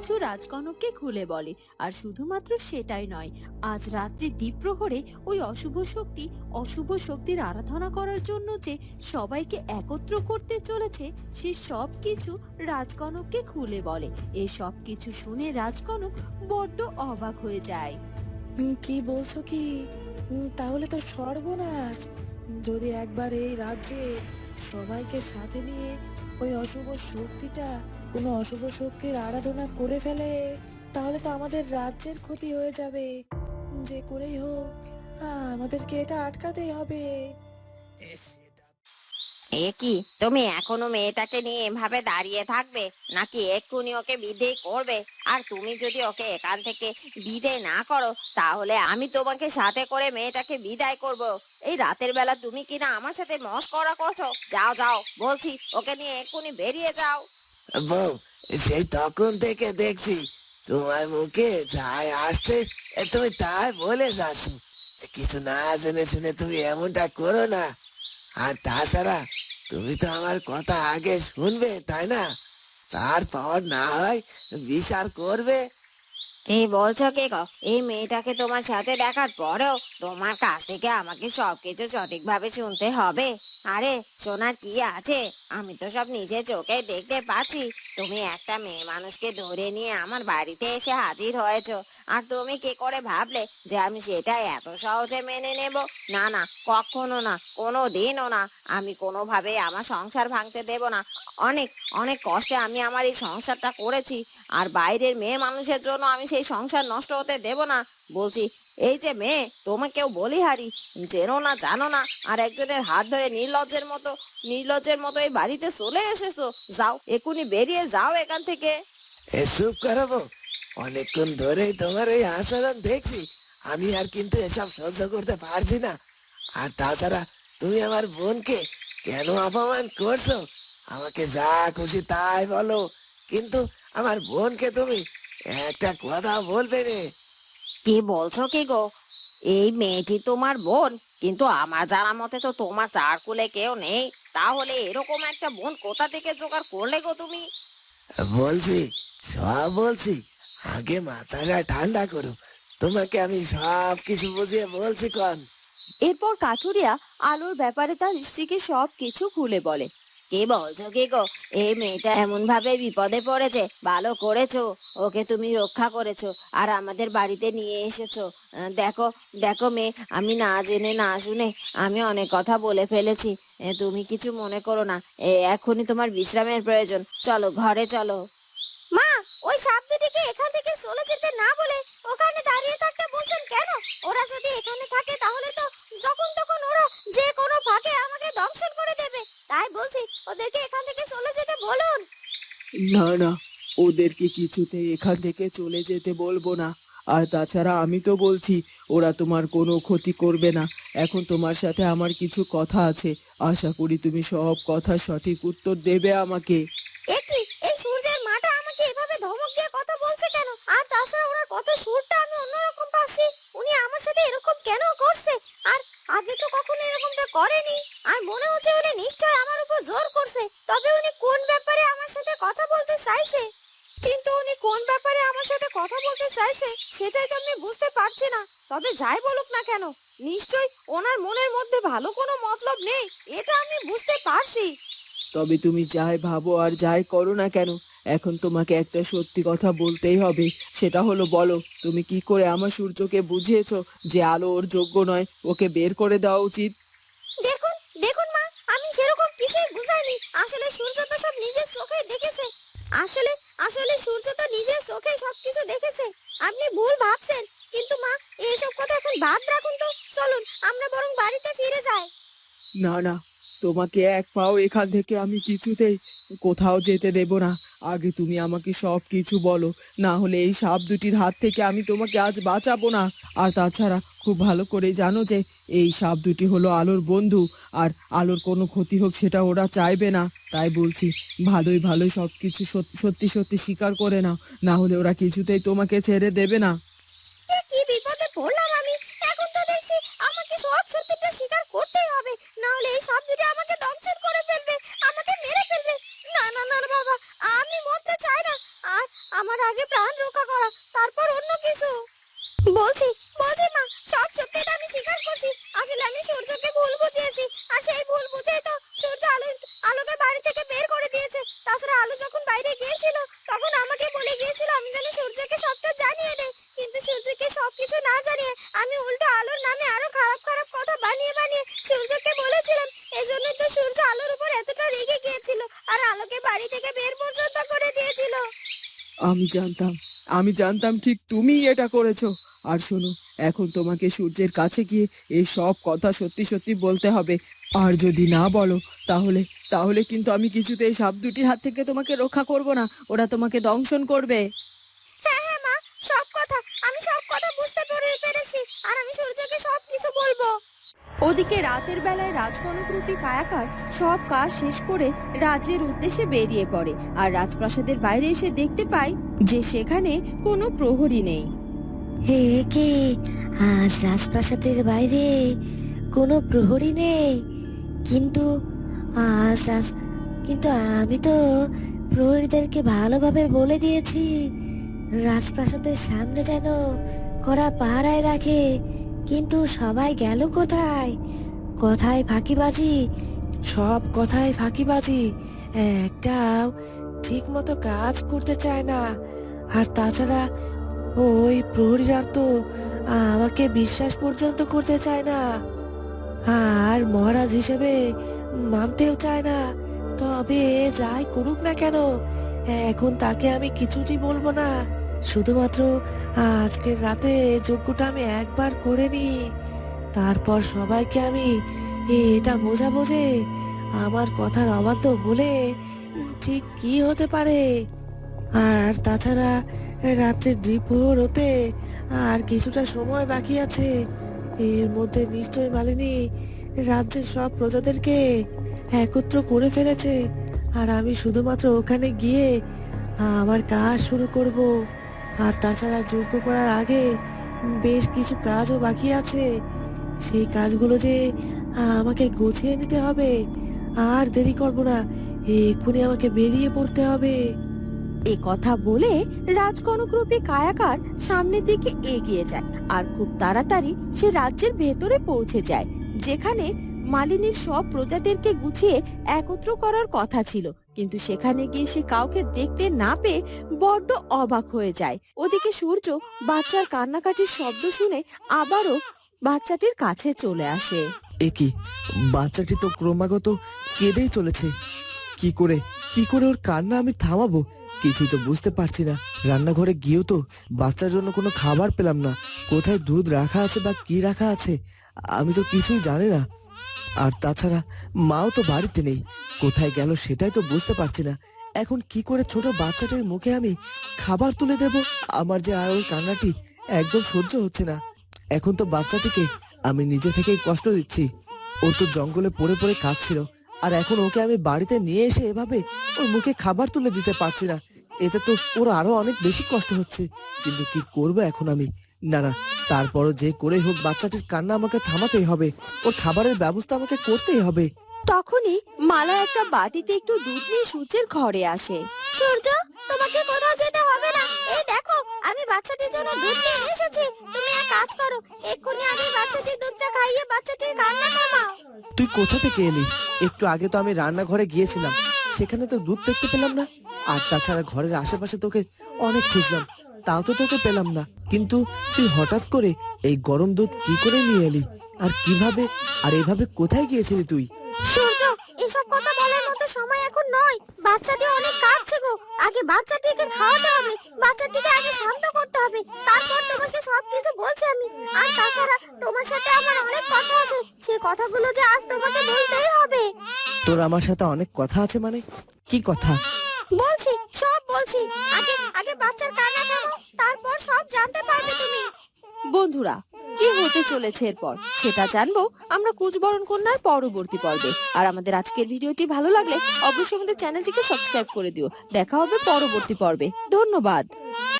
সবকিছু রাজকনককে খুলে বলে, আর শুধুমাত্র সেটাই নয়, আজ রাত্রি দ্বীপ্রহরে ওই অশুভ শক্তি অশুভ শক্তির আরাধনা করার জন্য যে সবাইকে একত্র করতে চলেছে, সে সব কিছু রাজকনককে খুলে বলে। এই সব কিছু শুনে রাজকনক বড্ড অবাক হয়ে যায়। কি বলছো কি? তাহলে তো সর্বনাশ। যদি একবার এই রাজ্যে সবাইকে সাথে নিয়ে ওই অশুভ শক্তিটা কোনো অশুভ শক্তির আরাধনা করে ফেলে, তাহলে তো আমাদের রাজ্যের ক্ষতি হয়ে যাবে। যে করেই হোক আমাদেরকে এটা আটকাতেই হবে। এ কি? তুমি এখনও মেয়েটাকে নিয়ে এভাবে দাঁড়িয়ে থাকবে? নাকি এক্ষুনি ওকে বিদেয় করবে? আর তুমি যদি ওকে এখান থেকে বিদেয় না করো, তাহলে আমি তোমাকে সাথে করে মেয়েটাকে বিদায় করব। এই রাতের বেলা তুমি কিনা আমার সাথে মস্করা করছ? যাও যাও, বলছি, ওকে নিয়ে এক্ষুনি বেরিয়ে যাও। বউ, সেই তখন থেকে দেখছি তোমার মুখে যাই আসছে। তুমি তাই বলে যাচ্ছ। কিছু না জেনে শুনে তুমি এমনটা করো না। আর তাছাড়া তুমি তো আমার কথা আগে শুনবে, তাই না? তারপর না হয় বিচার করবে। কি বলছো কে গো? এই মেয়েটাকে তোমার সাথে দেখার পরেও তোমার কাছ থেকে আমাকে সবকিছু সঠিকভাবে শুনতে হবে। আরে, সোনার কি আছে? আমি তো সব নিজের চোখে দেখতে পাচ্ছি। তুমি একটা মেয়ে মানুষকে ধরে নিয়ে আমার বাড়িতে এসে হাজির হয়েছো। আর তুমি কি করে ভাবলে যে আমি সেটা এত সহজে মেনে নেব? না না, কখনো না কোনো দিনও না। আমি কোনোভাবে আমার সংসার ভাঙতে দেব না। অনেক অনেক কষ্টে আমি আমার এই সংসারটা করেছি। আর বাইরের মেয়ে মানুষের জন্য আমি সেই সংসার নষ্ট হতে দেব না। বলছি, এই যে মেয়ে, তোমাকেও বলিহারি। চেনো না, জানো না, আর একজনের হাত ধরে নির্লজ্জের মতো নির্লজ্জের মতো এই বাড়িতে চলে এসেছ। যাও এখুনি বেরিয়ে যাও এখান থেকে। এ চুপ করো অনেকক্ষণ ধরেই তোমার এই আচরণ দেখছি। আমি আর কিন্তু এসব সহ্য করতে পারছি না। আর তাছাড়া তুমি আমার বোনকে কেন অপমান করছ? আমাকে যা খুশি তাই বলো। কিন্তু আমার বোনকে তুমি একটা কথা বলবে রে কি বলছো কি গো? এই মেয়েটি তোমার বোন কিন্তু আমার জানা মতে তো তোমার চার কুলে কেউ নেই। তাহলে এরকম একটা বোন কোথা থেকে জোগাড় করলে গো তুমি? বলছি, সব বলছি। আগে মাথাটা ঠান্ডা করো। তোমাকে আমি সব কিছু বুঝিয়ে বলছি, কন। এরপর কাঠুরিয়া আলোর ব্যাপারে তার স্ত্রীকে সব কিছু খুলে বলে। কি বলছো কি গো এই মেয়েটা এমন ভাবে বিপদে পড়েছে, ভালো করেছ, ওকে তুমি রক্ষা করেছ, আর আমাদের বাড়িতে নিয়ে এসেছ। দেখো দেখো মেয়ে, আমি না জেনে, না শুনে আমি অনেক কথা বলে ফেলেছি। তুমি কিছু মনে করো না এখনই তোমার বিশ্রামের প্রয়োজন। চলো, ঘরে চলো। মা, ওই সাপ দুটিকে এখান থেকে চলে যেতে না বলে ওখানে দাঁড়িয়ে থাকতে বলছেন কেন ওরা যদি এখানে থাকে তাহলে তো যখন তখন ওরা যে কোনো ফাঁকে আমাকে দংশন করে দেবে তাই বলছি ওদেরকে এখান থেকে চলে যেতে বলুন না না, ওদেরকে কিছুতে এখান থেকে চলে যেতে বলব না। আর তাছাড়া আমি তো বলছি, ওরা তোমার কোনো ক্ষতি করবে না। এখন তোমার সাথে আমার কিছু কথা আছে। আশা করি তুমি সব কথা সঠিক উত্তর দেবে আমাকে একই এই সূর্যের মাটা আমাকে এভাবে ধমক দিয়ে কথা বলছে কেন আর তাছাড়া ওনার কথা সুরটা আমি অন্যরকম পাচ্ছি উনি আমার সাথে এরকম কেন করছে আর আগে তো কখনো এরকমটা আর মনে হচ্ছে উনি নিশ্চয় আমার উপর জোর করছে। তবে উনি কোন ব্যাপারে আমার সাথে কথা বলতে চাইছে? কিন্তু উনি কোন ব্যাপারে আমার সাথে কথা বলতে চাইছে, সেটাই তো আমি বুঝতে পারছি না। তবে যাই বলুক না কেন নিশ্চয় ওনার মনের মধ্যে ভালো কোনো মতলব নেই, এটা আমি বুঝতে পারছি। তবে তুমি যাই ভাবো আর যাই করো না কেন, এখন তোমাকে একটা সত্যি কথা বলতেই হবে। সেটা হলো বলো, তুমি কি করে আমার সূর্যকে বুঝিয়েছো যে আলো ওর যোগ্য নয়, ওকে বের করে দেওয়া উচিত? দেখুন মা, আমি সেরকম কিছুই বুঝাইনি। আসলে সূর্য তো সব নিজের চোখে দেখেছে। আসলে আসলে সূর্য তো নিজের চোখে সবকিছু দেখেছে। আপনি ভুল ভাবছেন। কিন্তু মা এইসব কথা এখন বাদ রাখুন তো। চলুন, আমরা বরং বাড়িতে ফিরে যাই। না না তোমাকে এক পাও এখান থেকে আমি কিছুতেই কোথাও যেতে দেব না। আগে তুমি আমাকে সব কিছু বলো, না হলে এই সাপ দুটির হাত থেকে আমি তোমাকে আজ বাঁচাবো না। আর তাছাড়া খুব ভালো করে জানো যে, এই সাপ দুটি হলো আলোর বন্ধু, আর আলোর কোনো ক্ষতি হোক সেটা ওরা চাইবে না। তাই বলছি, ভালোই ভালোই সব কিছু সত্যি সত্যি স্বীকার করে নাও, না হলে ওরা কিছুতেই তোমাকে ছেড়ে দেবে না। কি বিপদে পড়লাম আমি? এখন তো দেখছি আমাকে সব সত্যিটা স্বীকার করতেই হবে না হলে এই সব দুটো আমাকে দংশন করে ফেলবে আমাকে মেরে ফেলবে না না না না, বাবা আমি মরতে চাই না আর আমার আগে প্রাণ রক্ষা করা তারপর অন্য কিছু বলছি বলছি মা সব সত্যিটা আমি স্বীকার করছি আসলে আমি সূর্যকে ভুল বুঝিয়েছি আর সেই ভুল বুঝেই তো সূর্য আলো আলোকে বাড়ি থেকে বের করে দিয়েছে তাছাড়া আলো যখন বাইরে গিয়েছিল তখন আমাকে বলে গিয়েছিল আমি যেন সূর্যকে সবটা জানিয়ে দেই কিন্তু সূর্যকে সবকিছু না জানিয়ে আমি উল্টো আলোর নামে আরও খারাপ খারাপ কথা বানিয়ে বানিয়ে সূর্যকে বলেছিলাম এজন্যই তো সূর্য আলোর উপর এতটা রেগে গিয়েছিল আর আলোকে বাড়ি থেকে বের পর্যন্ত করে দিয়েছিল আমি জানতাম আমি জানতাম ঠিক তুমিই এটা করেছ। আর শোনো, এখন তোমাকে সূর্যের কাছে গিয়ে এই সব কথা সত্যি সত্যি বলতে হবে। আর যদি না বলো, তাহলে তাহলে কিন্তু আমি কিছুতে এই সাপ দুটির হাত থেকে তোমাকে রক্ষা করব না। ওরা তোমাকে দংশন করবে। ওদিকে রাতের বেলায় রাজকনকরূপী কায়াকার সব কাজ শেষ করে রাজ্যের উদ্দেশ্যে বেরিয়ে পড়ে আর রাজপ্রাসাদের বাইরে এসে দেখতে পায় যে সেখানে কোনো প্রহরী নেই। হে কি? আজ রাজপ্রাসাদের বাইরে কোনো প্রহরী নেই? কিন্তু আজ রাজ- কিন্তু আমি তো প্রহরীদেরকে ভালোভাবে বলে দিয়েছি, রাজপ্রাসাদের সামনে যেন করা পাহারায় রাখে। কিন্তু সবাই গেল কোথায়? কথায় ফাঁকিবাজি, সব কথায় ফাঁকিবাজি। একটাও ঠিক মতো কাজ করতে চায় না। আর তাছাড়া ওই প্রহরীরা তো আমাকে বিশ্বাস পর্যন্ত করতে চায় না। আর মহারাজ হিসেবে মানতেও চায় না। তবে যাই করুক না কেন, এখন তাকে আমি কিছুটি বলব না। শুধুমাত্র, আজকের রাতে যজ্ঞটা আমি একবার করে নি তারপর সবাইকে আমি এটা বোঝাবো যে আমার কথার অবাধ্য হলে ঠিক কি হতে পারে। আর তাছাড়া রাত্রে দ্বিপ্রহর হতে আর কিছুটা সময় বাকি আছে। এর মধ্যে নিশ্চয় মালিনী রাজ্যের সব প্রজাদেরকে একত্র করে ফেলেছে। আর আমি শুধুমাত্র ওখানে গিয়ে আমার কাজ শুরু করব। আর তাছাড়া যোগ্য করার আগে বেশ কিছু কাজও বাকি আছে। সেই কাজগুলো যে আমাকে গুছিয়ে নিতে হবে। আর দেরি করব না, এক্ষুনি আমাকে বেরিয়ে পড়তে হবে। এ কথা বলে রাজকনকরূপী কায়াকার সামনের দিকে এগিয়ে যায় আর খুব তাড়াতাড়ি সে রাজ্যের ভেতরে পৌঁছে যায়। যেখানে মালিনীর সব প্রজাদেরকে গুছিয়ে একত্র করার কথা ছিল। কিন্তু সেখানে গিয়ে সে কাউকে দেখতে না পেয়ে বড্ড অবাক হয়ে যায়। ওদিকে সূর্য বাচ্চার কান্নাকাটির শব্দ শুনে আবারও বাচ্চাটির কাছে চলে আসে। এ কি? বাচ্চাটি তো ক্রমাগত কেঁদেই চলেছে। কি করে কি করে ওর কান্না আমি থামাবো? কিছুই তো বুঝতে পারছি না। রান্নাঘরে গিয়েও তো বাচ্চার জন্য কোনো খাবার পেলাম না। কোথায় দুধ রাখা আছে বা কি রাখা আছে? আমি তো কিছুই জানি না। আর তাছাড়া মাও তো বাড়িতে নেই। কোথায় গেল সেটাই তো বুঝতে পারছি না। এখন কি করে ছোট বাচ্চাটির মুখে আমি খাবার তুলে দেব? আমার যে আর ওই কান্নাটি একদম সহ্য হচ্ছে না। এখন তো বাচ্চাটিকে আমি নিজে থেকেই কষ্ট দিচ্ছি। ও তো জঙ্গলে পড়ে পড়ে কাঁদছিল। আর এখন ওকে আমি বাড়িতে নিয়ে এসে এভাবে ওর মুখে খাবার তুলে দিতে পারছি না। এতে তো ওর আরও অনেক বেশি কষ্ট হচ্ছে। কিন্তু কি করব এখন আমি? না না, তারপরও যে করেই হোক বাচ্চাটির কান্না আমাকে থামাতেই হবে। ওর খাবারের ব্যবস্থা আমাকে করতেই হবে। তখনই মালা একটা বাটিতে একটু দুধ নিয়ে সূর্যের ঘরে আসে। সূর্য, তোমাকে কোথাও যেতে হবে না। এই দেখো, আমি বাচ্চাটির জন্য দুধ নিয়ে এসেছি। তুমি এক কাজ করো, এক্ষুনি আগে বাচ্চাটির দুধটা খাইয়ে বাচ্চাটির কান্না কোথা থেকে এলি? একটু আগে তো আমি রান্নাঘরে গিয়েছিলাম। সেখানে তো দুধ দেখতে পেলাম না। আর তাছাড়া ঘরের আশেপাশে তোকে অনেক খুঁজলাম। তাও তো তোকে পেলাম না। কিন্তু তুই হঠাৎ করে এই গরম দুধ কি করে নিয়ে এলি? আর কীভাবে, আর এভাবে কোথায় গিয়েছিলি তুই? সূর্য এসব কথা বলার মতো সময় এখন নয়। বাচ্চাটি অনেক কাঁদছে গো। আগে বাচ্চাটিকে খাওয়াতে হবে বাচ্চাটিকে আগে শান্ত করতে হবে। তারপর তোমাকে সবকিছু বলছি আমি। আর তাছাড়া তোমার সাথে আমার অনেক কথা আছে। সেই কথাগুলো যে আজ তোমাকে বলতেই হবে। তোর আমার সাথে অনেক কথা আছে মানে? কি কথা? বলছি সব বলছি। আগে আগে বাচ্চার কান্না থামাও তারপর সব জানতে পারবে তুমি। বন্ধুরা হতে চলেছে এরপর। সেটা জানব আমরা কুচবরণ কন্যার পরবর্তী পর্বে। আর আমাদের আজকের ভিডিওটি ভালো লাগলে অবশ্যই আমাদের চ্যানেলটিকে সাবস্ক্রাইব করে দিও। দেখা হবে পরবর্তী পর্বে। ধন্যবাদ।